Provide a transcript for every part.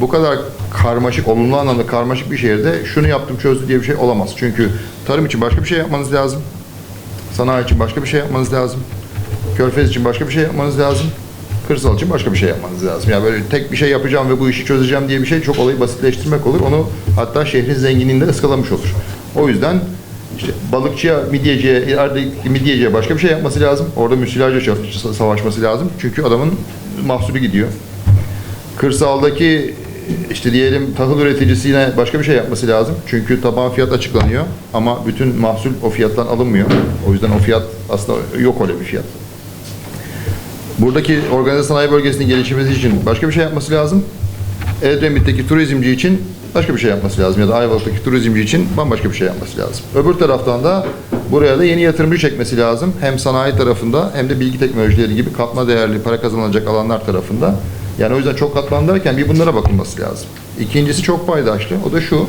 bu kadar karmaşık, olumlu anlamda karmaşık bir şehirde şunu yaptım çözdü diye bir şey olamaz. Çünkü tarım için başka bir şey yapmanız lazım. Sanayi için başka bir şey yapmanız lazım. Körfez için başka bir şey yapmanız lazım. Kırsal için başka bir şey yapmanız lazım. Yani böyle tek bir şey yapacağım ve bu işi çözeceğim diye bir şey çok olayı basitleştirmek olur. Onu hatta şehrin zenginliğini de ıskalamış olur. O yüzden işte balıkçıya, midyeciye, ilerideki midyeciye başka bir şey yapması lazım. Orada müsilajla savaşması lazım. Çünkü adamın mahsulü gidiyor. Kırsaldaki işte diyelim tahıl üreticisine başka bir şey yapması lazım. Çünkü taban fiyat açıklanıyor ama bütün mahsul o fiyattan alınmıyor. O yüzden o fiyat aslında yok öyle bir fiyat. Buradaki organize sanayi bölgesinin gelişmesi için başka bir şey yapması lazım. Edremit'teki turizmci için başka bir şey yapması lazım ya da Ayvalık'taki turizmci için bambaşka bir şey yapması lazım. Öbür taraftan da buraya da yeni yatırımcı çekmesi lazım. Hem sanayi tarafında hem de bilgi teknolojileri gibi katma değerli para kazanılacak alanlar tarafında. Yani o yüzden çok katmanlı derken bir bunlara bakılması lazım. İkincisi çok paydaşlı. O da şu.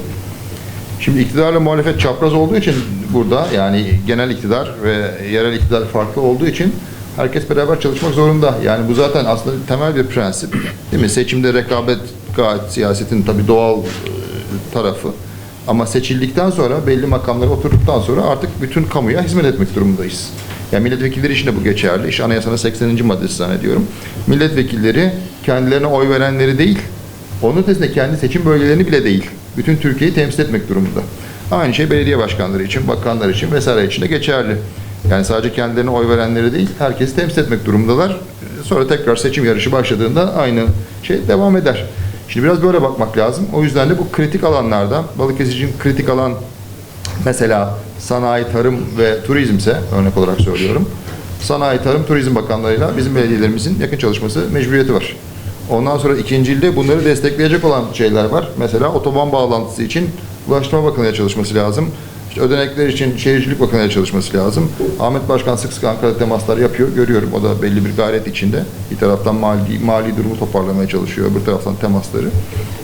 Şimdi iktidarla muhalefet çapraz olduğu için burada yani genel iktidar ve yerel iktidar farklı olduğu için herkes beraber çalışmak zorunda. Yani bu zaten aslında temel bir prensip. Değil mi? Seçimde rekabet gayet siyasetin tabii doğal e, tarafı. Ama seçildikten sonra belli makamlara oturduktan sonra artık bütün kamuya hizmet etmek durumundayız. Yani milletvekilleri için de bu geçerli. İşte anayasanın 80. maddesi zannediyorum. Milletvekilleri kendilerine oy verenleri değil, onun ötesinde kendi seçim bölgelerini bile değil. Bütün Türkiye'yi temsil etmek durumunda. Aynı şey belediye başkanları için, bakanlar için vesaire için de geçerli. Yani sadece kendilerine oy verenleri değil, herkesi temsil etmek durumundalar. Sonra tekrar seçim yarışı başladığında aynı şey devam eder. Şimdi biraz böyle bakmak lazım. O yüzden de bu kritik alanlarda, Balıkesir için kritik alan mesela sanayi, tarım ve turizmse örnek olarak söylüyorum. Sanayi, Tarım, Turizm Bakanlarıyla bizim belediyelerimizin yakın çalışması mecburiyeti var. Ondan sonra ikincilde bunları destekleyecek olan şeyler var. Mesela otoban bağlantısı için Ulaştırma Bakanı'yla çalışması lazım. İşte ödenekler için Şehircilik Bakanı'yla çalışması lazım. Ahmet Başkan sık sık Ankara'da temaslar yapıyor. Görüyorum o da belli bir gayret içinde. Bir taraftan mali, mali durumu toparlamaya çalışıyor. Öbür taraftan temasları.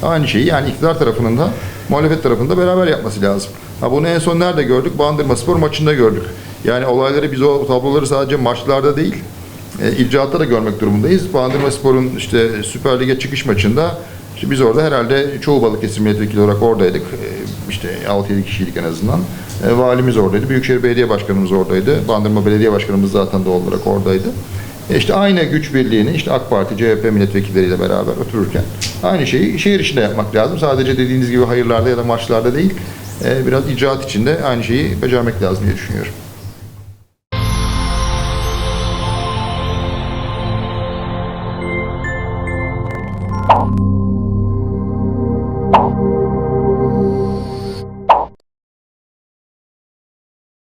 Aynı şeyi yani iktidar tarafının da muhalefet tarafında beraber yapması lazım. Ha bunu en son nerede gördük? Bandırma Spor maçında gördük. Yani olayları biz o tabloları sadece maçlarda değil, e, icraatta da görmek durumundayız. Bandırma Spor'un işte Süper Lig'e çıkış maçında işte biz orada herhalde çoğu Balıkesir milletvekili olarak oradaydık. E, işte 6-7 kişiydik en azından. E, valimiz oradaydı. Büyükşehir Belediye Başkanımız oradaydı. Bandırma Belediye Başkanımız zaten doğal olarak oradaydı. E işte aynı güç birliğini işte AK Parti, CHP milletvekilleriyle beraber otururken aynı şeyi şehir içinde yapmak lazım. Sadece dediğiniz gibi hayırlarda ya da maçlarda değil, biraz icraat içinde aynı şeyi becermek lazım diye düşünüyorum.